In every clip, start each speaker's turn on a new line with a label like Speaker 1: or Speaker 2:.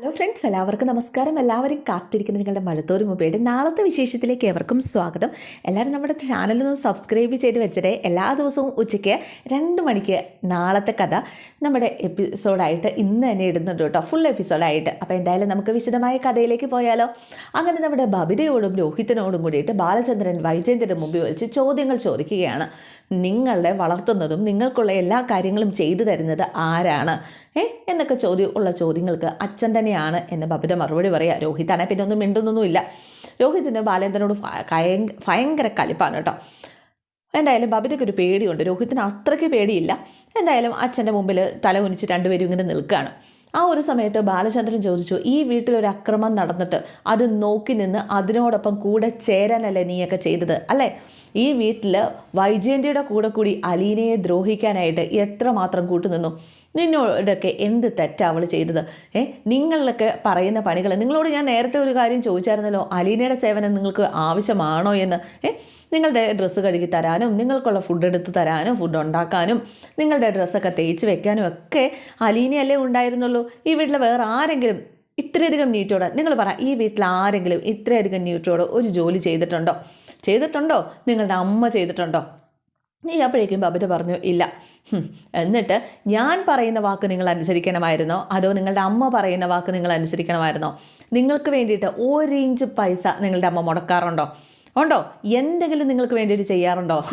Speaker 1: Hello friends എല്ലാവർക്കും നമസ്കാരം. എല്ലാവരും കാത്തിരിക്കുന്ന നിങ്ങളുടെ മഴത്തോരു മുമ്പേടെ നാളത്തെ വിശേഷത്തിലേക്ക് ഏവർക്കും സ്വാഗതം. എല്ലാവരും നമ്മുടെ ചാനലൊന്ന് സബ്സ്ക്രൈബ് ചെയ്ത് വെച്ചിട്ട് എല്ലാ ദിവസവും ഉച്ചയ്ക്ക് രണ്ട് മണിക്ക് നാളത്തെ കഥ നമ്മുടെ എപ്പിസോഡായിട്ട് ഇന്ന് തന്നെ ഇടുന്നുണ്ട് കേട്ടോ. ഫുൾ എപ്പിസോഡായിട്ട് അപ്പോൾ എന്തായാലും നമുക്ക് വിശദമായ കഥയിലേക്ക് പോയാലോ. അങ്ങനെ നമ്മുടെ ബബിതയോടും രോഹിതനോടും കൂടിയിട്ട് ബാലചന്ദ്രൻ വൈജയന്തിന്റെ മുമ്പിൽ വെച്ച് ചോദ്യങ്ങൾ ചോദിക്കുകയാണ്. നിങ്ങളെ വളർത്തുന്നതും നിങ്ങൾക്കുള്ള എല്ലാ കാര്യങ്ങളും ചെയ്തു തരുന്നത് ആരാണ്? ഏ? എന്നൊക്കെ ചോദ്യം ഉള്ള ചോദ്യങ്ങൾക്ക് അച്ഛൻ തന്നെയാണ് എന്ന് ബബിത മറുപടി പറയുക രോഹിത്താണെ പിന്നെ ഒന്നും മിണ്ടുന്നൊന്നുമില്ല. രോഹിത്തിന് ബാലേന്ദ്രനോട് ഭയങ്കര കലിപ്പാണ് കേട്ടോ. എന്തായാലും ബബിതയ്ക്ക് ഒരു പേടിയുണ്ട്. രോഹിത്തിന് അത്രയ്ക്ക് പേടിയില്ല. എന്തായാലും അച്ഛന്റെ മുമ്പിൽ തല കുനിച്ച് രണ്ടുപേരും ഇങ്ങനെ നിൽക്കുകയാണ്. ആ ഒരു സമയത്ത് ബാലചന്ദ്രൻ ചോദിച്ചു ഈ വീട്ടിലൊരു അക്രമം നടന്നിട്ട് അത് നോക്കി നിന്ന് അതിനോടൊപ്പം കൂടെ ചേരാനല്ലേ നീയൊക്കെ ചെയ്തത്? അല്ലേ? ഈ വീട്ടിൽ വൈജയന്തിയുടെ കൂടെ കൂടി അലീനയെ ദ്രോഹിക്കാനായിട്ട് എത്രമാത്രം കൂട്ടുനിന്നു? നിന്നോടൊക്കെ എന്ത് തെറ്റാ അവൾ ചെയ്തത്? ഏ നിങ്ങളിലൊക്കെ പറയുന്ന പണികൾ നിങ്ങളോട് ഞാൻ നേരത്തെ ഒരു കാര്യം ചോദിച്ചായിരുന്നല്ലോ അലീനയുടെ സേവനം നിങ്ങൾക്ക് ആവശ്യമാണോ എന്ന്? ഏ നിങ്ങളുടെ ഡ്രസ്സ് കഴുകി തരാനും നിങ്ങൾക്കുള്ള ഫുഡ് എടുത്ത് തരാനും ഫുഡ് ഉണ്ടാക്കാനും നിങ്ങളുടെ ഡ്രസ്സൊക്കെ തേച്ച് വെക്കാനും ഒക്കെ അലീനയല്ലേ ഉണ്ടായിരുന്നുള്ളൂ? ഈ വീട്ടിൽ വേറെ ആരെങ്കിലും ഇത്രയധികം നീറ്റോടെ നിങ്ങൾ പറ ഈ വീട്ടിൽ ആരെങ്കിലും ഇത്രയധികം നീറ്റോടെ ഒരു ജോലി ചെയ്തിട്ടുണ്ടോ? ചെയ്തിട്ടുണ്ടോ? നിങ്ങളുടെ അമ്മ ചെയ്തിട്ടുണ്ടോ? നീ അപ്പോഴേക്കും ബബിത പറഞ്ഞു ഇല്ല. എന്നിട്ട് ഞാൻ പറയുന്ന വാക്ക് നിങ്ങൾ അനുസരിക്കണമായിരുന്നോ? അതോ നിങ്ങളുടെ അമ്മ പറയുന്ന വാക്ക് നിങ്ങൾ അനുസരിക്കണമായിരുന്നോ? നിങ്ങൾക്ക് വേണ്ടിയിട്ട് ഒരു ഇഞ്ച് പൈസ നിങ്ങളുടെ അമ്മ മുടക്കാറുണ്ടോ? ഉണ്ടോ? എന്തെങ്കിലും നിങ്ങൾക്ക് വേണ്ടിയിട്ട് ചെയ്യാറുണ്ടോ?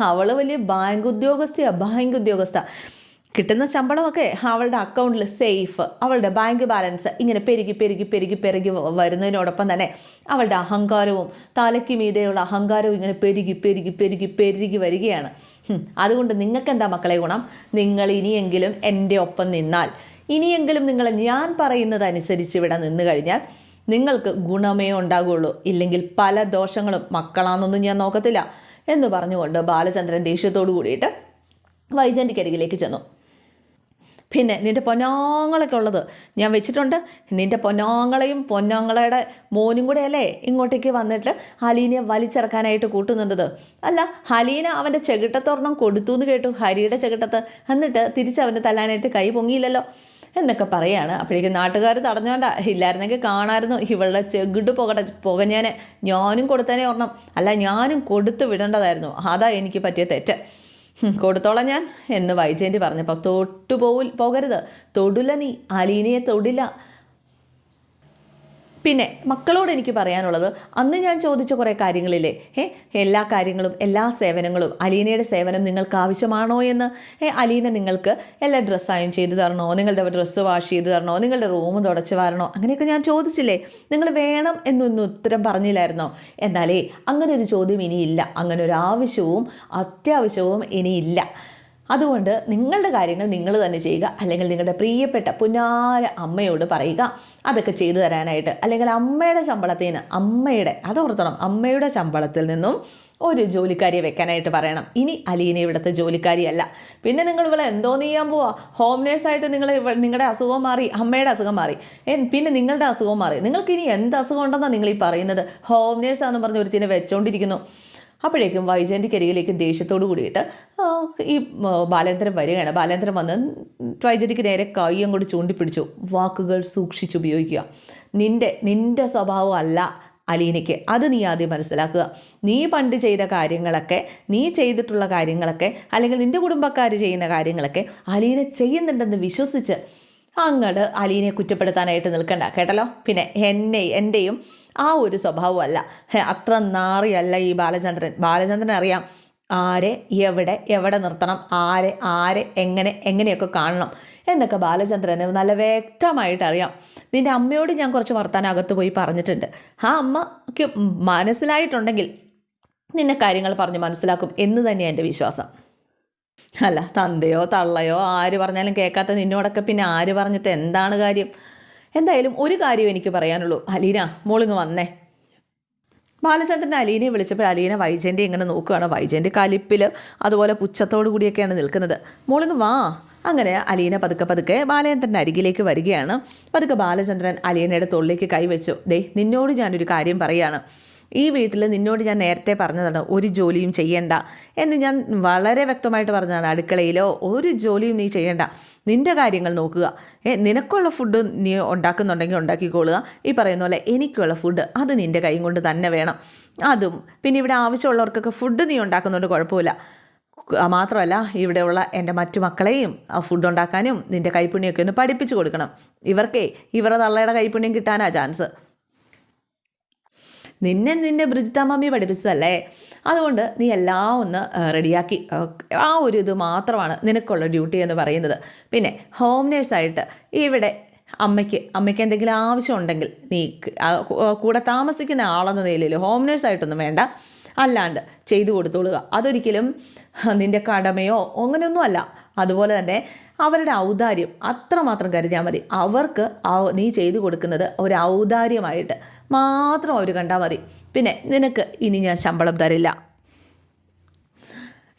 Speaker 1: അവൾ വലിയ ബാങ്ക് ഉദ്യോഗസ്ഥയാ ബാങ്ക് ഉദ്യോഗസ്ഥ. കിട്ടുന്ന ശമ്പളമൊക്കെ അവളുടെ അക്കൗണ്ടിൽ സേഫ് അവളുടെ ബാങ്ക് ബാലൻസ് ഇങ്ങനെ പെരുകി പെരുകി പെരുകി പെരുകി വരുന്നതിനോടൊപ്പം തന്നെ അവളുടെ അഹങ്കാരവും തലയ്ക്ക് മീതെയുള്ള അഹങ്കാരവും ഇങ്ങനെ പെരുകി പെരുകി പെരുകി പെരുകി വരികയാണ്. അതുകൊണ്ട് നിങ്ങൾക്ക് എന്താ മക്കളെ ഗുണം? നിങ്ങൾ ഇനിയെങ്കിലും എന്റെ ഒപ്പം നിന്നാൽ ഇനിയെങ്കിലും നിങ്ങൾ ഞാൻ പറയുന്നതനുസരിച്ച് ഇവിടെ നിന്ന് കഴിഞ്ഞാൽ നിങ്ങൾക്ക് ഗുണമേ ഉണ്ടാകുള്ളൂ. ഇല്ലെങ്കിൽ പല ദോഷങ്ങളും മക്കളാണെന്നൊന്നും ഞാൻ നോക്കത്തില്ല. എന്ന് പറഞ്ഞുകൊണ്ട് ബാലചന്ദ്രൻ ദേഷ്യത്തോടു കൂടിയിട്ട് വൈജന്തിക്കരികിലേക്ക് ചെന്നു. പിന്നെ നിന്റെ പൊന്നാങ്ങളൊക്കെ ഉള്ളത് ഞാൻ വെച്ചിട്ടുണ്ട്. നിന്റെ പൊന്നാങ്ങളെയും പൊന്നാങ്ങളയുടെ മോനും കൂടെ അല്ലേ ഇങ്ങോട്ടേക്ക് വന്നിട്ട് ഹലീനെ വലിച്ചിറക്കാനായിട്ട് കൂട്ടുന്നുണ്ടത് അല്ല ഹലീന അവന്റെ ചെകിട്ടത്തൊരെണ്ണം കൊടുത്തു എന്ന് കേട്ടു. ഹരിയുടെ ചെകിട്ടത്ത്. എന്നിട്ട് തിരിച്ച് അവന്റെ തല്ലാനായിട്ട് കൈ പൊങ്ങിയില്ലല്ലോ. എന്നൊക്കെ പറയാണ്. അപ്പോഴേക്കും നാട്ടുകാർ തടഞ്ഞോണ്ട. ഇല്ലായിരുന്നെങ്കിൽ കാണാമായിരുന്നു. ഇവളുടെ ചെകിട്ട് പുകട പുകഞ്ഞാനെ. ഞാനും കൊടുത്തനെ ഓർണം അല്ല ഞാനും കൊടുത്ത് വിടേണ്ടതായിരുന്നു. അതാ എനിക്ക് പറ്റിയ തെറ്റ്. കൊടുത്തോളാം ഞാൻ എന്ന് വൈജയന്തി പറഞ്ഞപ്പോൾ തൊട്ടു പോകരുത്. തൊടില്ല നീ അലീനയെ തൊടില്ല. പിന്നെ മക്കളോട് എനിക്ക് പറയാനുള്ളത് അന്ന് ഞാൻ ചോദിച്ച കുറേ കാര്യങ്ങളില്ലേ? ഏ എല്ലാ കാര്യങ്ങളും എല്ലാ സേവനങ്ങളും അലീനയുടെ സേവനം നിങ്ങൾക്ക് ആവശ്യമാണോ എന്ന്? ഏ അലീന നിങ്ങൾക്ക് എല്ലാ ഡ്രസ്സ് അയൺ ചെയ്ത് തരണോ? നിങ്ങളുടെ ഡ്രസ്സ് വാഷ് ചെയ്ത് തരണോ? നിങ്ങളുടെ റൂം തുടച്ച് വരണോ? അങ്ങനെയൊക്കെ ഞാൻ ചോദിച്ചില്ലേ? നിങ്ങൾ വേണം എന്നൊന്നും ഉത്തരം പറഞ്ഞില്ലായിരുന്നോ? എന്നാലേ അങ്ങനെ ഒരു ചോദ്യം ഇനിയില്ല. അങ്ങനെ ഒരു ആവശ്യവും അത്യാവശ്യവും ഇനിയില്ല. അതുകൊണ്ട് നിങ്ങളുടെ കാര്യങ്ങൾ നിങ്ങൾ തന്നെ ചെയ്യുക. അല്ലെങ്കിൽ നിങ്ങളുടെ പ്രിയപ്പെട്ട പുന്നാര അമ്മയോട് പറയുക. അതൊക്കെ ചെയ്തു തരാനായിട്ട്. അല്ലെങ്കിൽ അമ്മയുടെ ശമ്പളത്തിൽ നിന്ന് അമ്മയുടെ അത് ഓർത്തണം അമ്മയുടെ ശമ്പളത്തിൽ നിന്നും ഒരു ജോലിക്കാരിയെ വെക്കാനായിട്ട് പറയണം. ഇനി അലീന ഇവിടുത്തെ ജോലിക്കാരിയല്ല. പിന്നെ നിങ്ങൾ ഇവിടെ എന്തോ ചെയ്യാൻ പോവാ. ഹോം നേഴ്സായിട്ട് നിങ്ങൾ നിങ്ങളുടെ അസുഖം മാറി അമ്മയുടെ അസുഖം മാറി. പിന്നെ നിങ്ങളുടെ അസുഖം മാറി. നിങ്ങൾക്ക് ഇനി എന്ത് അസുഖം ഉണ്ടെന്നാണ് നിങ്ങൾ ഈ പറയുന്നത്? ഹോം നേഴ്സാണെന്ന് പറഞ്ഞ് ഒരുത്തിനെ വെച്ചോണ്ടിരിക്കുന്നു. അപ്പോഴേക്കും വൈജയന്തിക്കരികിലേക്ക് ദേഷ്യത്തോടു കൂടിയിട്ട് ഈ ബാലേന്ദ്രൻ വരികയാണ്. ബാലേന്ദ്രൻ വന്ന് വൈജയന്തിക്ക് നേരെ കയ്യും കൂടി ചൂണ്ടിപ്പിടിച്ചു. വാക്കുകൾ സൂക്ഷിച്ചുപയോഗിക്കുക. നിന്റെ നിന്റെ സ്വഭാവം അല്ല അലീനയ്ക്ക്. അത് നീ ആദ്യം മനസ്സിലാക്കുക. നീ പണ്ട് ചെയ്ത കാര്യങ്ങളൊക്കെ നീ ചെയ്തിട്ടുള്ള കാര്യങ്ങളൊക്കെ അല്ലെങ്കിൽ നിന്റെ കുടുംബക്കാർ ചെയ്യുന്ന കാര്യങ്ങളൊക്കെ അലീന ചെയ്യുന്നുണ്ടെന്ന് വിശ്വസിച്ച് അങ്ങോട്ട് അലീനെ കുറ്റപ്പെടുത്താനായിട്ട് നിൽക്കണ്ട. കേട്ടല്ലോ? പിന്നെ എന്നെ എന്റെയും ആ ഒരു സ്വഭാവമല്ല. അത്ര നാറിയല്ല ഈ ബാലചന്ദ്രൻ. ബാലചന്ദ്രൻ അറിയാം ആരെ എവിടെ എവിടെ നിർത്തണം ആരെ ആരെ എങ്ങനെ എങ്ങനെയൊക്കെ കാണണം എന്നൊക്കെ ബാലചന്ദ്രന് നല്ല വ്യക്തമായിട്ട് അറിയാം. നിന്റെ അമ്മയോട് ഞാൻ കുറച്ച് വർത്താനം അകത്ത് പോയി പറഞ്ഞിട്ടുണ്ട്. ആ അമ്മയ്ക്ക് മനസ്സിലായിട്ടുണ്ടെങ്കിൽ നിന്നെ കാര്യങ്ങൾ പറഞ്ഞ് മനസ്സിലാക്കും എന്ന് തന്നെയാണ് എന്റെ വിശ്വാസം. അല്ല തന്തയോ തള്ളയോ ആര് പറഞ്ഞാലും കേൾക്കാത്ത നിന്നോടൊക്കെ പിന്നെ ആര് പറഞ്ഞിട്ട് എന്താണ് കാര്യം? എന്തായാലും ഒരു കാര്യം എനിക്ക് പറയാനുള്ളൂ. അലീന മോളിങ് വന്നേ. ബാലചന്ദ്രൻ അലീനയെ വിളിച്ചപ്പോൾ അലീന വൈജയന്റെ ഇങ്ങനെ നോക്കുകയാണ് വൈജയന്റെ കലിപ്പിൽ അതുപോലെ പുച്ഛത്തോടു കൂടിയൊക്കെയാണ് നിൽക്കുന്നത്. മോളിങ് വാ. അങ്ങനെ അലീന പതുക്കെ പതുക്കെ ബാലചന്ദ്രന്റെ അരികിലേക്ക് വരികയാണ്. പതുക്കെ ബാലചന്ദ്രൻ അലീനയുടെ തൊള്ളിലേക്ക് കൈവച്ചു ദേ നിന്നോട് ഞാനൊരു കാര്യം പറയാണ്. ഈ വീട്ടിൽ നിന്നോട് ഞാൻ നേരത്തെ പറഞ്ഞതാണ് ഒരു ജോലിയും ചെയ്യേണ്ട എന്ന് ഞാൻ വളരെ വ്യക്തമായിട്ട് പറഞ്ഞതാണ് അടുക്കളയിലോ. ഒരു ജോലിയും നീ ചെയ്യണ്ട. നിന്റെ കാര്യങ്ങൾ നോക്കുക. ഏ നിനക്കുള്ള ഫുഡ് നീ ഉണ്ടാക്കുന്നുണ്ടെങ്കിൽ ഉണ്ടാക്കിക്കൊള്ളുക ഈ പറയുന്ന പോലെ എനിക്കുള്ള ഫുഡ് അത് നിന്റെ കൈ കൊണ്ട് തന്നെ വേണം. അതും പിന്നെ ഇവിടെ ആവശ്യമുള്ളവർക്കൊക്കെ ഫുഡ് നീ ഉണ്ടാക്കുന്നുണ്ട് കുഴപ്പമില്ല. മാത്രമല്ല ഇവിടെയുള്ള എന്റെ മറ്റു മക്കളെയും ആ ഫുഡ് ഉണ്ടാക്കാനും നിന്റെ കൈപ്പുണ്യമൊക്കെ ഒന്ന് പഠിപ്പിച്ചു കൊടുക്കണം. ഇവർക്കേ ഇവരുടെ തള്ളയുടെ കൈപ്പുണ്യം കിട്ടാനാ ചാൻസ് നിന്നെ നിന്നെ ബ്രിജിത്ത മമ്മി പഠിപ്പിച്ചതല്ലേ? അതുകൊണ്ട് നീ എല്ലാം ഒന്ന് റെഡിയാക്കി. ആ, ഒരു ഇത് മാത്രമാണ് നിനക്കുള്ള ഡ്യൂട്ടി എന്ന് പറയുന്നത്. പിന്നെ ഹോം നേഴ്സായിട്ട് ഇവിടെ അമ്മയ്ക്ക് അമ്മയ്ക്ക് എന്തെങ്കിലും ആവശ്യമുണ്ടെങ്കിൽ നീ കൂടെ താമസിക്കുന്ന ആളെന്ന നിലയിൽ ഹോം നേഴ്സായിട്ടൊന്നും വേണ്ട. അല്ലാണ്ട് ചെയ്തു കൊടുത്തോളുക. അതൊരിക്കലും നിന്റെ കടമയോ അങ്ങനെയൊന്നും അല്ല. അതുപോലെ തന്നെ അവരുടെ ഔദാര്യം അത്രമാത്രം കരുതിയാൽ മതി. അവർക്ക് നീ ചെയ്തു കൊടുക്കുന്നത് ഒരു ഔദാര്യമായിട്ട് മാത്രം അവർ കണ്ടാൽ മതി. പിന്നെ നിനക്ക് ഇനി ഞാൻ ശമ്പളം തരില്ല.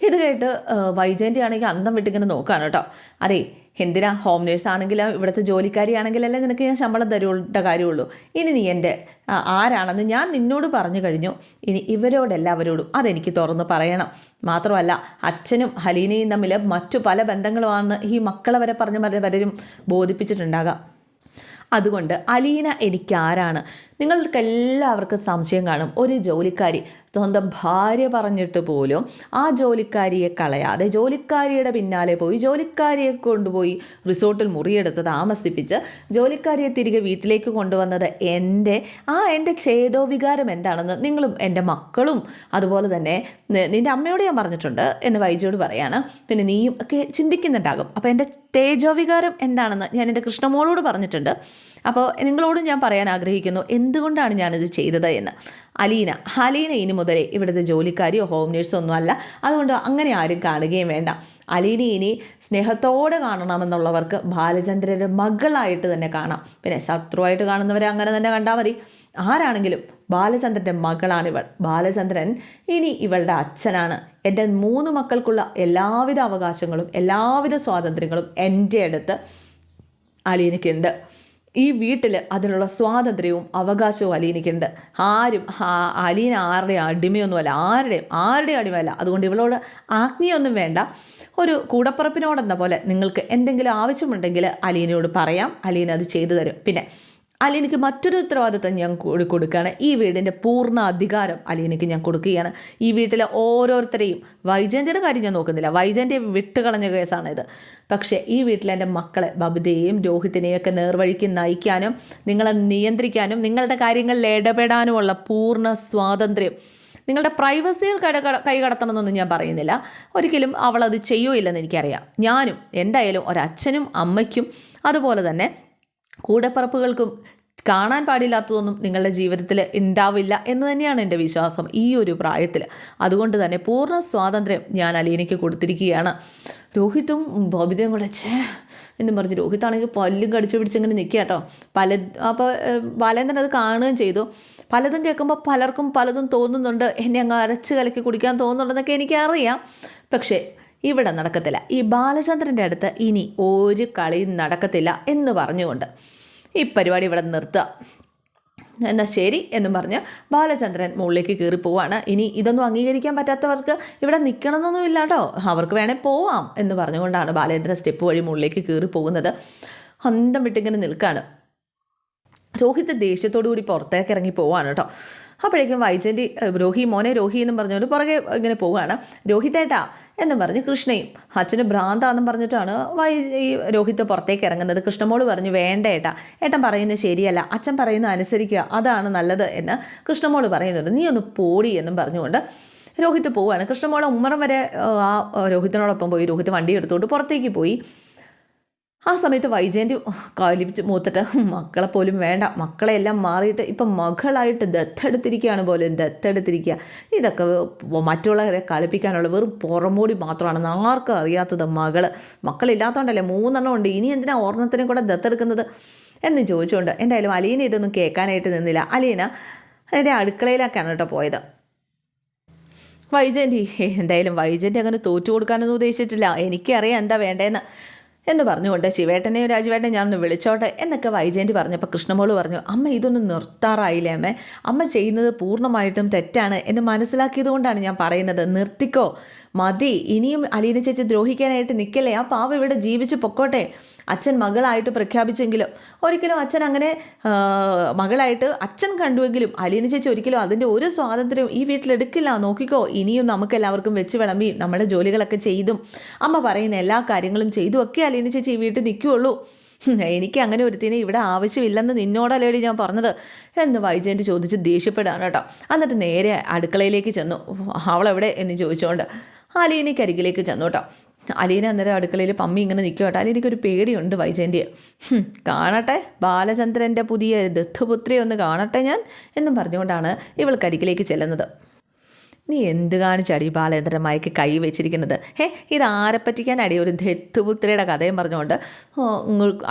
Speaker 1: ഇത് കേട്ട് വൈജയന്തി ആണെങ്കിൽ അന്തം വിട്ടിങ്ങനെ നോക്കുകയാണ് കേട്ടോ. അതെ എന്തിനാ ഹോം നേഴ്സ് ആണെങ്കിലും ഇവിടുത്തെ ജോലിക്കാരിയാണെങ്കിലല്ലേ നിനക്ക് ഞാൻ ശമ്പളം തരുള്ള കാര്യമുള്ളൂ. ഇനി നീ എന്റെ ആരാണെന്ന് ഞാൻ നിന്നോട് പറഞ്ഞു കഴിഞ്ഞു. ഇനി ഇവരോടെല്ലാവരോടും അതെനിക്ക് തുറന്ന് പറയണം. മാത്രമല്ല അച്ഛനും ഹലീനയും തമ്മിൽ മറ്റു പല ബന്ധങ്ങളുമാണെന്ന് ഈ മക്കളെ വരെ പറഞ്ഞ് പല പലരും ബോധിപ്പിച്ചിട്ടുണ്ടാകാം. അതുകൊണ്ട് അലീന എനിക്ക് ആരാണ് നിങ്ങൾക്ക് എല്ലാവർക്കും സംശയം കാണും. ഒരു ജോലിക്കാരി സ്വന്തം ഭാര്യ പറഞ്ഞിട്ട് പോലും ആ ജോലിക്കാരിയെ കളയാതെ ജോലിക്കാരിയുടെ പിന്നാലെ പോയി ജോലിക്കാരിയെ കൊണ്ടുപോയി റിസോർട്ടിൽ മുറിയെടുത്ത് താമസിപ്പിച്ച് ജോലിക്കാരിയെ തിരികെ വീട്ടിലേക്ക് കൊണ്ടുവന്നത് എന്റെ ആ എന്റെ ചേതോ വികാരം എന്താണെന്ന് നിങ്ങളും എന്റെ മക്കളും അതുപോലെ തന്നെ നിന്റെ അമ്മയോട് ഞാൻ പറഞ്ഞിട്ടുണ്ട് എന്ന് വൈജയോട് പറയാണ്. പിന്നെ നീയും ഒക്കെ ചിന്തിക്കുന്നുണ്ടാകും. അപ്പോൾ എന്റെ തേജോവികാരം എന്താണെന്ന് ഞാൻ എന്റെ കൃഷ്ണമോളോട് പറഞ്ഞിട്ടുണ്ട്. അപ്പോൾ നിങ്ങളോടും ഞാൻ പറയാൻ ആഗ്രഹിക്കുന്നു. എന്തുകൊണ്ടാണ് ഞാനിത് ചെയ്തത് എന്ന്? അലീന ഹലീന ഇനി മുതലേ ഇവിടുത്തെ ജോലിക്കാരിയോ ഹോം നേഴ്സോ ഒന്നും അല്ല. അതുകൊണ്ട് അങ്ങനെ ആരും കാണുകയും വേണ്ട. അലീന ഇനി സ്നേഹത്തോടെ കാണണമെന്നുള്ളവർക്ക് ബാലചന്ദ്രന്റെ മകളായിട്ട് തന്നെ കാണാം. പിന്നെ ശത്രുവായിട്ട് കാണുന്നവരെ അങ്ങനെ തന്നെ കണ്ടാൽ മതി. ആരാണെങ്കിലും ബാലചന്ദ്രന്റെ മകളാണിവൾ ബാലചന്ദ്രൻ ഇനി ഇവളുടെ അച്ഛനാണ്. എന്റെ മൂന്ന് മക്കൾക്കുള്ള എല്ലാവിധ അവകാശങ്ങളും എല്ലാവിധ സ്വാതന്ത്ര്യങ്ങളും എന്റെ അടുത്ത് അലീനയ്ക്കുണ്ട്. ഈ വീട്ടിൽ അതിനുള്ള സ്വാതന്ത്ര്യവും അവകാശവും അലീനയ്ക്കുണ്ട്. ആരും അലീന ആരുടെ അടിമയൊന്നുമല്ല. ആരുടെയും ആരുടെ അടിമയല്ല. അതുകൊണ്ട് ഇവളോട് ആജ്ഞയൊന്നും വേണ്ട. ഒരു കൂടപ്പുറപ്പിനോടെന്ന പോലെ നിങ്ങൾക്ക് എന്തെങ്കിലും ആവശ്യമുണ്ടെങ്കിൽ അലീനയോട് പറയാം. അലീന അത് ചെയ്തു തരും. പിന്നെ അലീനയ്ക്ക് മറ്റൊരു ഉത്തരവാദിത്വം ഞാൻ കൂടി കൊടുക്കുകയാണ്. ഈ വീടിന്റെ പൂർണ അധികാരം അലീനയ്ക്ക് ഞാൻ കൊടുക്കുകയാണ്. ഈ വീട്ടിലെ ഓരോരുത്തരെയും വൈജയന്തിയുടെ കാര്യം ഞാൻ നോക്കുന്നില്ല. വൈജയന്തിയെ വിട്ടുകളഞ്ഞ ഇത്. പക്ഷേ ഈ വീട്ടിലെ എന്റെ മക്കളെ ബബിതയെയും രോഹിത്തിനെയും ഒക്കെ നേർവഴിക്ക് നയിക്കാനും നിങ്ങളെ നിയന്ത്രിക്കാനും നിങ്ങളുടെ കാര്യങ്ങളിൽ ഇടപെടാനുമുള്ള പൂർണ സ്വാതന്ത്ര്യം നിങ്ങളുടെ പ്രൈവസിയിൽ കട കൈകടത്തണമെന്നൊന്നും ഞാൻ പറയുന്നില്ല. ഒരിക്കലും അവളത് ചെയ്യുകയില്ലെന്ന് എനിക്കറിയാം. ഞാനും എന്തായാലും ഒരച്ഛനും അമ്മയ്ക്കും അതുപോലെ തന്നെ കൂടപ്പറപ്പുകൾക്കും കാണാൻ പാടില്ലാത്തതൊന്നും നിങ്ങളുടെ ജീവിതത്തിൽ ഉണ്ടാവില്ല എന്ന് തന്നെയാണ് എന്റെ വിശ്വാസം ഈ ഒരു പ്രായത്തിൽ. അതുകൊണ്ട് തന്നെ പൂർണ സ്വാതന്ത്ര്യം ഞാൻ അലീനയ്ക്ക് കൊടുത്തിരിക്കുകയാണ്. രോഹിത്തും ബോബിതയും കൂടെ ഛേ എന്നും പറഞ്ഞ് രോഹിത്താണെങ്കിൽ പല്ലും കടിച്ചു പിടിച്ചിങ്ങനെ നിൽക്കുക കേട്ടോ. പല അപ്പോൾ ബാലേന്ദ്രൻ അത് കാണുകയും ചെയ്തു. പലതും കേൾക്കുമ്പോൾ പലർക്കും പലതും തോന്നുന്നുണ്ട്. എന്നെ അങ്ങ് അരച്ച് കലക്കി കുടിക്കാൻ തോന്നുന്നുണ്ടെന്നൊക്കെ എനിക്കറിയാം. പക്ഷേ ഇവിടെ നടക്കത്തില്ല. ഈ ബാലചന്ദ്രന്റെ അടുത്ത് ഇനി ഒരു കളി നടക്കത്തില്ല എന്ന് പറഞ്ഞുകൊണ്ട് ഈ പരിപാടി ഇവിടെ നിർത്തുക. എന്നാൽ ശരി എന്നും പറഞ്ഞ് ബാലചന്ദ്രൻ മുകളിലേക്ക് കയറി പോവാണ്. ഇനി ഇതൊന്നും അംഗീകരിക്കാൻ പറ്റാത്തവർക്ക് ഇവിടെ നിൽക്കണമെന്നൊന്നുമില്ല കേട്ടോ. അവർക്ക് വേണേൽ പോവാം എന്ന് പറഞ്ഞുകൊണ്ടാണ് ബാലേന്ദ്രൻ സ്റ്റെപ്പ് വഴി മുകളിലേക്ക് കയറി പോകുന്നത്. അന്തം വിട്ടിങ്ങനെ നിൽക്കുകയാണ് രോഹിത് ദേഷ്യത്തോടു കൂടി പുറത്തേക്ക് ഇറങ്ങി പോവാണ് കേട്ടോ. അപ്പോഴേക്കും വൈജന്തി രോഹി മോനെ രോഹി എന്നും പറഞ്ഞുകൊണ്ട് പുറകെ ഇങ്ങനെ പോവുകയാണ്. രോഹിതേട്ടാ എന്നും പറഞ്ഞ് കൃഷ്ണയും അച്ഛന് ഭ്രാന്താന്നും പറഞ്ഞിട്ടാണ് വൈ ഈ രോഹിത്ത് പുറത്തേക്ക് ഇറങ്ങുന്നത്. കൃഷ്ണമോൾ പറഞ്ഞു വേണ്ട ഏട്ടാ ഏട്ടൻ പറയുന്നത് ശരിയല്ല. അച്ഛൻ പറയുന്നത് അനുസരിക്കുക അതാണ് നല്ലത് എന്ന് കൃഷ്ണമോൾ പറയുന്നുണ്ട്. നീ ഒന്ന് പോടി എന്നും പറഞ്ഞുകൊണ്ട് രോഹിത്ത് പോവുകയാണ്. കൃഷ്ണമോളെ ഉമ്മറം വരെ ആ രോഹിത്തിനോടൊപ്പം പോയി. രോഹിത്ത് വണ്ടി എടുത്തുകൊണ്ട് പുറത്തേക്ക് പോയി. ആ സമയത്ത് വൈജയന്തി കാലിപ്പിച്ച് മൂത്തിട്ട് മക്കളെ പോലും വേണ്ട. മക്കളെല്ലാം മാറിയിട്ട് ഇപ്പം മകളായിട്ട് ദത്തെടുത്തിരിക്കുകയാണ് പോലും ദത്തെടുത്തിരിക്കുക ഇതൊക്കെ മറ്റുള്ളവരെ കളിപ്പിക്കാനുള്ള വെറും പുറമോടി മാത്രമാണ് ആർക്കും അറിയാത്തത് മകൾ മക്കളില്ലാത്തതുകൊണ്ടല്ലേ മൂന്നെണ്ണം ഉണ്ട്. ഇനി എന്തിനാ ഓർണത്തിനും കൂടെ ദത്തെടുക്കുന്നത് എന്ന് ചോദിച്ചുകൊണ്ട് എന്തായാലും അലീന ഇതൊന്നും കേൾക്കാനായിട്ട് നിന്നില്ല. അലീന എന്റെ അടുക്കളയിലൊക്കെയാണ് കേട്ടോ പോയത്. വൈജയന്തി എന്തായാലും വൈജയന്തി അങ്ങനെ തോറ്റു കൊടുക്കാനൊന്നും ഉദ്ദേശിച്ചിട്ടില്ല. എനിക്കറിയാം എന്താ വേണ്ടതെന്ന് എന്ന് പറഞ്ഞുകൊണ്ട് ശിവേട്ടനെയും രാജുവേട്ടനെ ഞാനൊന്ന് വിളിച്ചോട്ടെ എന്നൊക്കെ വൈജയന്തി പറഞ്ഞപ്പോൾ കൃഷ്ണമോൾ പറഞ്ഞു അമ്മ ഇതൊന്നും നിർത്താറായില്ലേ അമ്മേ? അമ്മ ചെയ്യുന്നത് പൂർണമായിട്ടും തെറ്റാണ് എന്ന് മനസ്സിലാക്കിയതുകൊണ്ടാണ് ഞാൻ പറയുന്നത്. നിർത്തിക്കോ. മതി ഇനിയും അലീന ചേച്ചി ദ്രോഹിക്കാനായിട്ട് നിൽക്കല്ലേ ആ പാവ ഇവിടെ ജീവിച്ച് പൊക്കോട്ടെ. അച്ഛൻ മകളായിട്ട് പ്രഖ്യാപിച്ചെങ്കിലും ഒരിക്കലും അച്ഛൻ അങ്ങനെ മകളായിട്ട് അച്ഛൻ കണ്ടുവെങ്കിലും അലീന ചേച്ചി ഒരിക്കലും അതിന്റെ ഒരു സ്വാതന്ത്ര്യം ഈ വീട്ടിലെടുക്കില്ല നോക്കിക്കോ ഇനിയും നമുക്ക് എല്ലാവർക്കും വെച്ച് വിളമ്പി നമ്മുടെ ജോലികളൊക്കെ ചെയ്തും. അമ്മ പറയുന്ന എല്ലാ കാര്യങ്ങളും ചെയ്തും ഒക്കെ അലീന ചേച്ചി ഈ വീട്ടിൽ നിൽക്കുകയുള്ളൂ. എനിക്ക് അങ്ങനെ ഒരുത്തിനെ ഇവിടെ ആവശ്യമില്ലെന്ന് നിന്നോടല്ലേടി ഞാൻ പറഞ്ഞത്? എന്ന് വൈജയന്തി ചോദിച്ച് ദേഷ്യപ്പെടുകയാണ് കേട്ടോ. എന്നിട്ട് നേരെ അടുക്കളയിലേക്ക് ചെന്നു. അവളെവിടെ എന്ന് ചോദിച്ചുകൊണ്ട് അലീനയ്ക്ക് അരികിലേക്ക് ചെന്നു കേട്ടോ അലീന അന്നേരം അടുക്കളയിൽ പമ്മി ഇങ്ങനെ നിൽക്കും കേട്ടോ. അലീനയ്ക്ക് ഒരു പേടിയുണ്ട് വൈജയന്തിയെ. കാണട്ടെ ബാലചന്ദ്രന്റെ പുതിയ ദത്തുപുത്രി ഒന്ന് കാണട്ടെ ഞാൻ എന്നും പറഞ്ഞുകൊണ്ടാണ് ഇവൾക്ക് അരികിലേക്ക് ചെല്ലുന്നത്. നീ എന്ത് കാണിച്ചാടി ബാലേന്ദ്രൻ മയക്ക് കൈ വെച്ചിരിക്കുന്നത്? ഹേ ഇത് ആരെ പറ്റിക്കാനാടി ഒരു ദത്തുപുത്രിയുടെ കഥയും പറഞ്ഞുകൊണ്ട്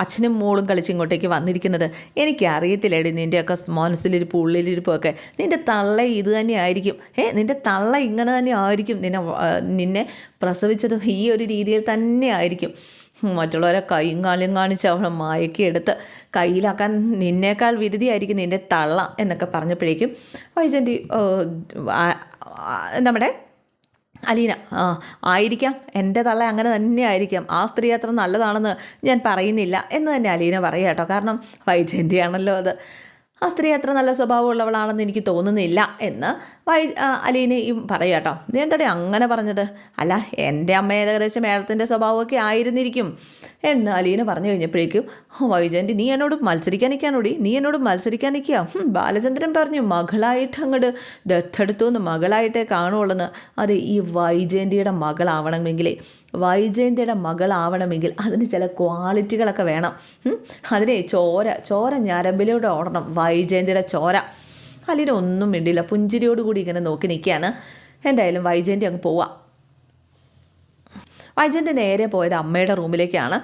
Speaker 1: അച്ഛനും മോളും കളിച്ച് ഇങ്ങോട്ടേക്ക് വന്നിരിക്കുന്നത്. എനിക്ക് അറിയത്തില്ലേടി നിന്റെയൊക്കെ മനസ്സിലിരിപ്പ് ഉള്ളിലിരിപ്പൊക്കെ. നിന്റെ തള്ള ഇത് തന്നെ ആയിരിക്കും ഏ നിന്റെ തള്ള ഇങ്ങനെ തന്നെ ആയിരിക്കും. നിന്നെ നിന്നെ പ്രസവിച്ചതും ഈ ഒരു രീതിയിൽ തന്നെ ആയിരിക്കും. മറ്റുള്ളവരെ കൈയും കാലും കാണിച്ച് അവളെ മയക്കിയെടുത്ത് കയ്യിലാക്കാൻ നിന്നേക്കാൾ വിരുതിയായിരിക്കും നിന്റെ തള്ള എന്നൊക്കെ പറഞ്ഞപ്പോഴേക്കും വൈജന്തി നമ്മുടെ അലീന ആ ആയിരിക്കാം. എന്റെ തള്ള അങ്ങനെ തന്നെ ആയിരിക്കാം. ആ സ്ത്രീ അത്ര നല്ലതാണെന്ന് ഞാൻ പറയുന്നില്ല എന്ന് തന്നെ അലീന പറയാം കേട്ടോ. കാരണം വൈജയന്തിയാണല്ലോ അത്. ആ സ്ത്രീ അത്ര നല്ല സ്വഭാവമുള്ളവളാണെന്ന് എനിക്ക് തോന്നുന്നില്ല എന്ന് വൈ അലീനയും പറയാം കേട്ടോ. നീ എന്താടേ അങ്ങനെ പറഞ്ഞത്? അല്ല എന്റെ അമ്മ ഏകദേശം മേളത്തിന്റെ സ്വഭാവമൊക്കെ ആയിരുന്നിരിക്കും. എന്ന് അലീന പറഞ്ഞു കഴിഞ്ഞപ്പോഴേക്കും "ഹോ, വൈജയന്തി നീ എന്നോട് മത്സരിക്കാൻ നിൽക്കാനോടി? നീ എന്നോട് മത്സരിക്കാൻ നിൽക്കുക? ബാലചന്ദ്രൻ പറഞ്ഞു മകളായിട്ട് അങ്ങോട്ട് ദത്തെടുത്തു എന്ന് മകളായിട്ടേ കാണുള്ളൂ അത് ഈ വൈജയന്തിയുടെ മകളാവണമെങ്കിലേ വൈജയന്തിയുടെ മകളാവണമെങ്കിൽ അതിന് ചില ക്വാളിറ്റികളൊക്കെ വേണം. അതിനെ ചോര ചോര ഞരമ്പിലൂടെ ഓടണം. വൈജയന്തിയുടെ ചോര. അലീന ഒന്നും മിണ്ടില്ല പുഞ്ചിരിയോടുകൂടി ഇങ്ങനെ നോക്കി നിൽക്കുകയാണ്. എന്തായാലും വൈജയന്തി അങ്ങ് പോവാം. വൈജയന്തി നേരെ പോയത് അമ്മയുടെ റൂമിലേക്കാണ്.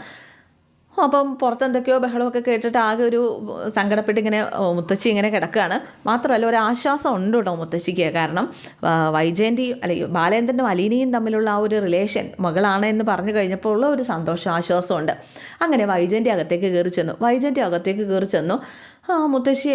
Speaker 1: അപ്പം പുറത്തെന്തൊക്കെയോ ബഹളമൊക്കെ കേട്ടിട്ട് ആകെ ഒരു സങ്കടപ്പെട്ട് ഇങ്ങനെ മുത്തശ്ശി ഇങ്ങനെ കിടക്കുകയാണ് മാത്രമല്ല ഒരു ആശ്വാസം ഉണ്ട് കേട്ടോ മുത്തശ്ശിക്ക്. കാരണം വൈജയന്തി അല്ലെ ബാലേന്ദ്രനും അലീനയും തമ്മിലുള്ള ആ ഒരു റിലേഷൻ മകളാണ് എന്ന് പറഞ്ഞു കഴിഞ്ഞപ്പോൾ ഉള്ള ഒരു സന്തോഷം ആശ്വാസമുണ്ട് അങ്ങനെ വൈജയന്തി അകത്തേക്ക് കയറി ചെന്നു. വൈജയന്തി അകത്തേക്ക് കയറി ചെന്നു. ആ മുത്തശ്ശി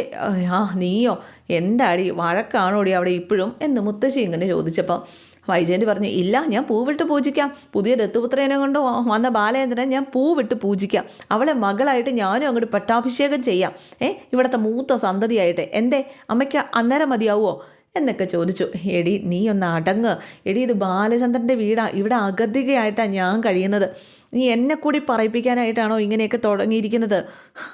Speaker 1: ആ നീയോ? എന്താടി? വഴക്കാണോടി അവിടെ ഇപ്പോഴും? എന്ന് മുത്തശ്ശി ഇങ്ങനെ ചോദിച്ചപ്പോൾ വൈജയന്തി പറഞ്ഞു ഇല്ല ഞാൻ പൂവിട്ട് പൂജിക്കാം. പുതിയ ദത്തുപുത്രനെ കൊണ്ട് വന്ന ബാലേന്ദ്രൻ ഞാൻ പൂവിട്ട് പൂജിക്കാം. അവളെ മകളായിട്ട് ഞാനും അങ്ങോട്ട് പട്ടാഭിഷേകം ചെയ്യാം. ഏ ഇവിടുത്തെ മൂത്ത സന്തതിയായിട്ട്. എന്തേ അമ്മയ്ക്ക് അന്നേരം മതിയാവുമോ എന്നൊക്കെ ചോദിച്ചു. എടി നീ ഒന്ന് അടങ്ങ്. എടി ഇത് ബാലചന്ദ്രന്റെ വീടാണ് ഇവിടെ അഗതികയായിട്ടാണ് ഞാൻ കഴിയുന്നത്. നീ എന്നെ കൂടി പറയിപ്പിക്കാനായിട്ടാണോ ഇങ്ങനെയൊക്കെ തുടങ്ങിയിരിക്കുന്നത്?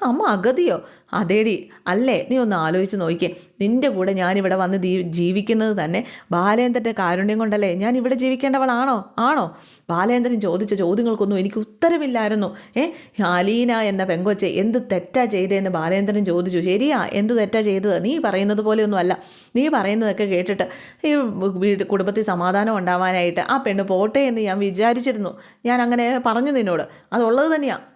Speaker 1: അമ്മ അഗതിയോ? അതേടി. അല്ലേ നീ ഒന്ന് ആലോചിച്ച് നോക്കിയേ നിന്റെ കൂടെ ഞാനിവിടെ വന്ന് ജീവിക്കുന്നത് തന്നെ ബാലേന്ദ്രന്റെ കാരുണ്യം കൊണ്ടല്ലേ? ഞാൻ ഇവിടെ ജീവിക്കേണ്ടവളാണോ? ആണോ? ബാലേന്ദ്രൻ ചോദിച്ച ചോദ്യങ്ങൾക്കൊന്നും എനിക്ക് ഉത്തരമില്ലായിരുന്നു. ഏ അലീന എന്ന പെങ്കൊച്ചെ എന്ത് തെറ്റാ ചെയ്തതെന്ന് ബാലേന്ദ്രൻ ചോദിച്ചു. ശരിയാ എന്ത് തെറ്റാ ചെയ്തത്? നീ പറയുന്നത് പോലെയൊന്നും അല്ല നീ പറയുന്നതൊക്കെ കേട്ടിട്ട് ഈ വീട് കുടുംബത്തിൽ സമാധാനം ഉണ്ടാവാനായിട്ട് ആ പെണ്ണ് പോട്ടെ എന്ന് ഞാൻ വിചാരിച്ചിരുന്നു. ഞാൻ അങ്ങനെ പറഞ്ഞു നിന്നോട്. അതുള്ളത് തന്നെയാണ്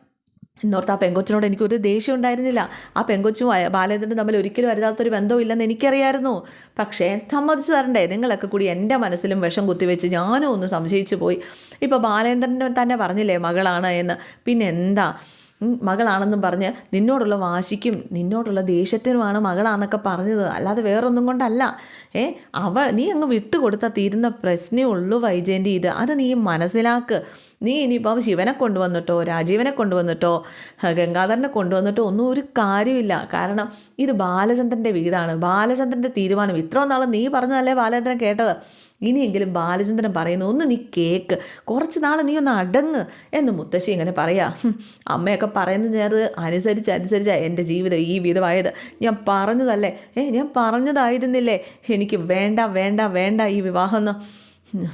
Speaker 1: എന്നോർത്ത് ആ പെങ്കൊച്ചിനോട് എനിക്കൊരു ദേഷ്യം ഉണ്ടായിരുന്നില്ല. ആ പെങ്കൊച്ചും ബാലേന്ദ്രനും തമ്മിൽ ഒരിക്കലും അരുതാത്തൊരു ബന്ധമില്ലെന്ന് എനിക്കറിയായിരുന്നു. പക്ഷേ സമ്മതിച്ചു തരണ്ടേ? നിങ്ങളൊക്കെ കൂടി എന്റെ മനസ്സിലും വിഷം കുത്തിവെച്ച് ഞാനും ഒന്ന് സംശയിച്ചു പോയി. ഇപ്പോൾ ബാലേന്ദ്രൻ തന്നെ പറഞ്ഞില്ലേ മകളാണ് എന്ന്. പിന്നെ എന്താ? മകളാണെന്നും പറഞ്ഞ് നിന്നോടുള്ള വാശിക്കും നിന്നോടുള്ള ദേഷ്യത്തിനുമാണ് മകളാന്നൊക്കെ പറഞ്ഞത്. അല്ലാതെ വേറൊന്നും കൊണ്ടല്ല. ഏ അവൾ നീ അങ്ങ് വിട്ടുകൊടുത്താൽ തീരുന്ന പ്രശ്നമേ ഉള്ളൂ വൈജയന്റെ ഇത്. അത് നീ മനസ്സിലാക്ക്. നീ ഇനിയിപ്പം ശിവനെ കൊണ്ടുവന്നിട്ടോ രാജീവനെ കൊണ്ടുവന്നിട്ടോ ഗംഗാധരനെ കൊണ്ടുവന്നിട്ടോ ഒന്നും ഒരു കാര്യമില്ല. കാരണം ഇത് ബാലചന്ദ്രന്റെ വീടാണ്. ബാലചന്ദ്രന്റെ തീരുമാനം. ഇത്രയും നാൾ നീ പറഞ്ഞതല്ലേ ബാലചന്ദ്രൻ കേട്ടത്? ഇനിയെങ്കിലും ബാലചന്ദ്രൻ പറയുന്നു ഒന്ന് നീ കേക്ക് കുറച്ച് നാൾ നീ ഒന്ന് അടങ്ങ് എന്ന് മുത്തശ്ശി ഇങ്ങനെ പറയാ. അമ്മയൊക്കെ പറയുന്നത് ഞാൻ അനുസരിച്ച് അനുസരിച്ചാണ് എന്റെ ജീവിതം ഈ വിധമായത്. ഞാൻ പറഞ്ഞതല്ലേ? ഏ ഞാൻ പറഞ്ഞതായിരുന്നില്ലേ? എനിക്ക് വേണ്ട വേണ്ട വേണ്ട ഈ വിവാഹം എന്ന്.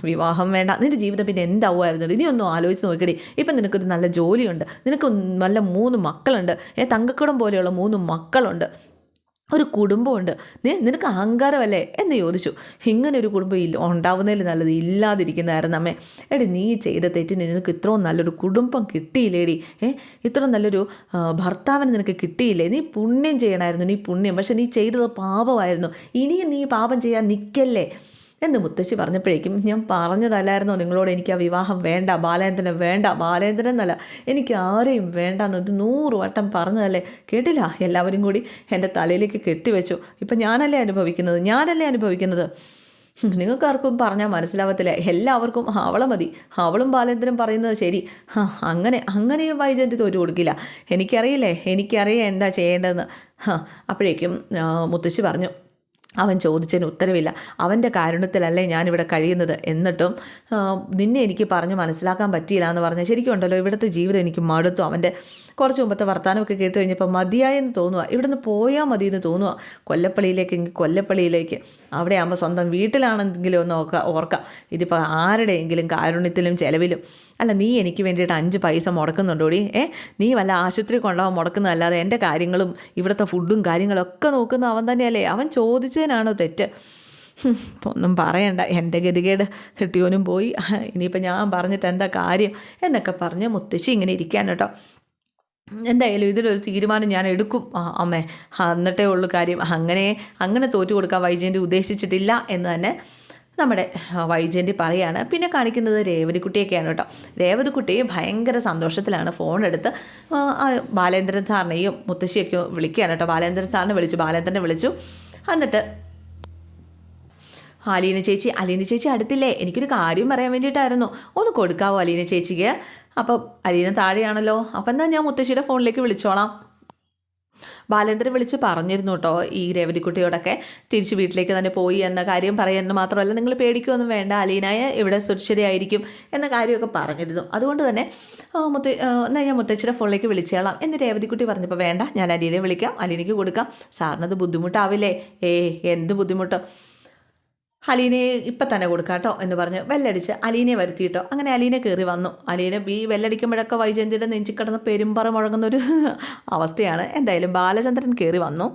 Speaker 1: വിവാഹം വേണ്ട നിന്റെ ജീവിതം പിന്നെ എന്താവുമായിരുന്നു? ഇനി ഒന്നും ആലോചിച്ച് നോക്കടി. ഇപ്പം നിനക്കൊരു നല്ല ജോലിയുണ്ട് നിനക്ക് നല്ല മൂന്ന് മക്കളുണ്ട്. ഏ തങ്കക്കുടം പോലെയുള്ള മൂന്ന് മക്കളുണ്ട്. ഒരു കുടുംബമുണ്ട്. നീ നിനക്ക് അഹങ്കാരമല്ലേ? എന്ന് ചോദിച്ചു. ഇങ്ങനെ ഒരു കുടുംബം ഇല്ല ഉണ്ടാവുന്നതിൽ നല്ലത് ഇല്ലാതിരിക്കുന്നതായിരുന്നു അമ്മേ. എടി നീ ചെയ്ത തെറ്റിന് നിനക്ക് ഇത്രയും നല്ലൊരു കുടുംബം കിട്ടിയില്ലേടി? ഏ ഇത്രയും നല്ലൊരു ഭർത്താവിന് നിനക്ക് കിട്ടിയില്ലേ? നീ പുണ്യം ചെയ്യണമായിരുന്നു നീ പുണ്യം. പക്ഷെ നീ ചെയ്തത് പാപമായിരുന്നു. ഇനിയും നീ പാപം ചെയ്യാൻ നിൽക്കല്ലേ എന്ന് മുത്തശ്ശി പറഞ്ഞപ്പോഴേക്കും ഞാൻ പറഞ്ഞതല്ലായിരുന്നോ നിങ്ങളോട് എനിക്ക് ആ വിവാഹം വേണ്ട ബാലേന്ദ്രനെ വേണ്ട ബാലേന്ദ്രൻ എന്നല്ല എനിക്ക് ആരെയും വേണ്ട എന്നത് നൂറ് വട്ടം പറഞ്ഞതല്ലേ കേട്ടില്ല? എല്ലാവരും കൂടി എന്റെ തലയിലേക്ക് കെട്ടിവെച്ചു. ഇപ്പം ഞാനല്ലേ അനുഭവിക്കുന്നത്? ഞാനല്ലേ അനുഭവിക്കുന്നത്? നിങ്ങൾക്കാർക്കും പറഞ്ഞാൽ മനസ്സിലാവത്തില്ല. എല്ലാവർക്കും അവളെ മതി. അവളും ബാലേന്ദ്രൻ പറയുന്നത് ശരി. അങ്ങനെ അങ്ങനെയും വൈജയന്തി തോറ്റു കൊടുക്കില്ല. എനിക്കറിയില്ലേ എനിക്കറിയാം എന്താ ചെയ്യേണ്ടതെന്ന്. അപ്പോഴേക്കും മുത്തശ്ശി പറഞ്ഞു അവൻ ചോദിച്ചതിന് ഉത്തരവില്ല. അവന്റെ കാരുണ്യത്തിലല്ലേ ഞാനിവിടെ കഴിയുന്നത്? എന്നിട്ടും നിന്നെ എനിക്ക് പറഞ്ഞ് മനസ്സിലാക്കാൻ പറ്റിയില്ല എന്ന് പറഞ്ഞാൽ ശരിക്കും ഉണ്ടല്ലോ ഇവിടുത്തെ ജീവിതം എനിക്ക് മടുത്തു. അവന്റെ കുറച്ച് മുമ്പത്തെ വർത്തമാനമൊക്കെ കേട്ട് കഴിഞ്ഞപ്പോൾ മതിയായെന്ന് തോന്നുക. ഇവിടുന്ന് പോയാൽ മതി എന്ന് തോന്നുക. കൊല്ലപ്പള്ളിയിലേക്ക് എങ്കിൽ കൊല്ലപ്പള്ളിയിലേക്ക്. അവിടെ ആകുമ്പോൾ സ്വന്തം വീട്ടിലാണെങ്കിലും ഒന്ന് ഓർക്കുക ഓർക്കാം. ഇതിപ്പോൾ ആരുടെയെങ്കിലും കാരുണ്യത്തിലും ചിലവിലും. അല്ല നീ എനിക്ക് വേണ്ടിയിട്ട് അഞ്ച് പൈസ മുടക്കുന്നുണ്ടോടി ഏ നീ വല്ല ആശുപത്രി കൊണ്ടുപോകാൻ മുടക്കുന്നതല്ലാതെ എന്റെ കാര്യങ്ങളും ഇവിടുത്തെ ഫുഡും കാര്യങ്ങളൊക്കെ നോക്കുന്ന അവൻ തന്നെയല്ലേ? അവൻ ചോദിച്ചതിനാണോ തെറ്റ്? ഒന്നും പറയണ്ട. എന്റെ ഗതികേട് കിട്ടിയോനും പോയി. ഇനിയിപ്പോൾ ഞാൻ പറഞ്ഞിട്ട് എന്താ കാര്യം? എന്നൊക്കെ പറഞ്ഞ് മുത്തശ്ശി ഇങ്ങനെ ഇരിക്കാൻ കേട്ടോ. എന്തായാലും ഇതിലൊരു തീരുമാനം ഞാൻ എടുക്കും. അമ്മേ എന്നിട്ടേ ഉള്ളൂ കാര്യം. അങ്ങനെ അങ്ങനെ തോറ്റു കൊടുക്കാൻ വൈജയന്തി ഉദ്ദേശിച്ചിട്ടില്ല എന്ന് തന്നെ നമ്മുടെ വൈജയന്തി പറയാണ്. പിന്നെ കാണിക്കുന്നത് രേവതിക്കുട്ടിയൊക്കെയാണ് കേട്ടോ. രേവതിക്കുട്ടി ഭയങ്കര സന്തോഷത്തിലാണ് ഫോൺ എടുത്ത് ബാലേന്ദ്രൻ സാറിനെയും മുത്തശ്ശിയൊക്കെ വിളിക്കുകയാണ് കേട്ടോ. ബാലേന്ദ്രൻ സാറിനെ വിളിച്ചു ബാലേന്ദ്രനെ വിളിച്ചു. എന്നിട്ട് അലീന ചേച്ചി അലീന ചേച്ചി അടുത്തില്ലേ? എനിക്കൊരു കാര്യം പറയാൻ വേണ്ടിയിട്ടായിരുന്നു. ഒന്ന് കൊടുക്കാവോ അലീന ചേച്ചിക്ക്? അപ്പം അലീന താഴെയാണല്ലോ. അപ്പം എന്നാൽ ഞാൻ മുത്തശ്ശിയുടെ ഫോണിലേക്ക് വിളിച്ചോളാം. ബാലേന്ദ്രൻ വിളിച്ച് പറഞ്ഞിരുന്നു കേട്ടോ ഈ രേവതിക്കുട്ടിയോടൊക്കെ തിരിച്ച് വീട്ടിലേക്ക് തന്നെ പോയി എന്ന കാര്യം പറയാമെന്ന് മാത്രമല്ല നിങ്ങൾ പേടിക്കുകയൊന്നും വേണ്ട അലീനായ ഇവിടെ സുരക്ഷിതയായിരിക്കും എന്ന കാര്യമൊക്കെ പറഞ്ഞിരുന്നു. അതുകൊണ്ട് തന്നെ മുത്ത എന്നാൽ ഞാൻ മുത്തച്ഛന്റെ ഫോണിലേക്ക് വിളിച്ചേളാം എന്ന് രേവതിക്കുട്ടി പറഞ്ഞപ്പോൾ വേണ്ട ഞാൻ അലീനെ വിളിക്കാം അലീനയ്ക്ക് കൊടുക്കാം. സാറിനത് ബുദ്ധിമുട്ടാവില്ലേ? ഏ എന്ത് ബുദ്ധിമുട്ട്? അലീനെ ഇപ്പം തന്നെ കൊടുക്കാം കേട്ടോ എന്ന് പറഞ്ഞ് വെല്ലടിച്ച് അലീനയെ വരുത്തിയിട്ടോ. അങ്ങനെ അലീനെ കയറി വന്നു. അലീനെ ബി വെല്ലടിക്കുമ്പോഴൊക്കെ വൈജയന്തിയുടെ നെഞ്ചിൽ കിടന്ന് പെരുമ്പറ മുഴങ്ങുന്ന ഒരു അവസ്ഥയാണ്. എന്തായാലും ബാലചന്ദ്രൻ കയറി വന്നു.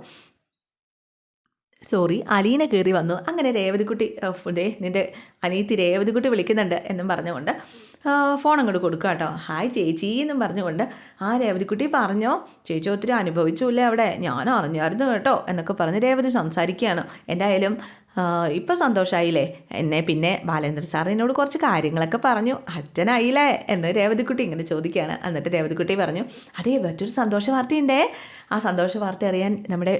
Speaker 1: സോറി അലീന കയറി വന്നു. അങ്ങനെ രേവതിക്കുട്ടി ദേ നിന്റെ അനിയത്തി രേവതിക്കുട്ടി വിളിക്കുന്നുണ്ട് എന്നും പറഞ്ഞുകൊണ്ട് ഫോൺ അങ്ങോട്ട് കൊടുക്കുക കേട്ടോ ഹായ് ചേച്ചി എന്നും പറഞ്ഞുകൊണ്ട് ആ രേവതിക്കുട്ടി പറഞ്ഞോ ചേച്ചി ഒത്തിരി അനുഭവിച്ചില്ലേ അവിടെ? ഞാൻ അറിഞ്ഞായിരുന്നു കേട്ടോ എന്നൊക്കെ പറഞ്ഞ് രേവതി സംസാരിക്കുകയാണ്. എന്തായാലും ഇപ്പം സന്തോഷമായില്ലേ എന്നെ പിന്നെ ബാലേന്ദ്ര സാർ എന്നോട് കുറച്ച് കാര്യങ്ങളൊക്കെ പറഞ്ഞു. അച്ഛനായില്ലേ? എന്ന് രേവതിക്കുട്ടി ഇങ്ങനെ ചോദിക്കുകയാണ്. എന്നിട്ട് രേവതിക്കുട്ടി പറഞ്ഞു അതേ മറ്റൊരു സന്തോഷ വാർത്തയുണ്ടേ ആ സന്തോഷ വാർത്ത അറിയാൻ നമ്മുടെ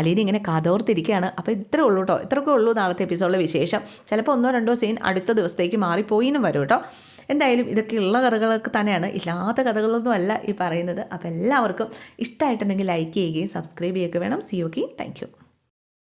Speaker 1: അലീന ഇങ്ങനെ കഥോർത്തിരിക്കുകയാണ് അപ്പോൾ ഇത്രേ ഉള്ളൂ കേട്ടോ ഇത്രയൊക്കെ ഉള്ളൂ നാളത്തെ എപ്പിസോഡിലെ വിശേഷം. ചിലപ്പോൾ ഒന്നോ രണ്ടോ സീൻ അടുത്ത ദിവസത്തേക്ക് മാറിപ്പോയിന്നും വരും കേട്ടോ എന്തായാലും ഇതൊക്കെ ഉള്ള കഥകളൊക്കെ തന്നെയാണ്. ഇല്ലാത്ത കഥകളൊന്നും അല്ല ഈ പറയുന്നത്. അപ്പോൾ എല്ലാവർക്കും ഇഷ്ടമായിട്ടുണ്ടെങ്കിൽ ലൈക്ക് ചെയ്യുകയും സബ്സ്ക്രൈബ് ചെയ്യുകയൊക്കെ വേണം. C okay thank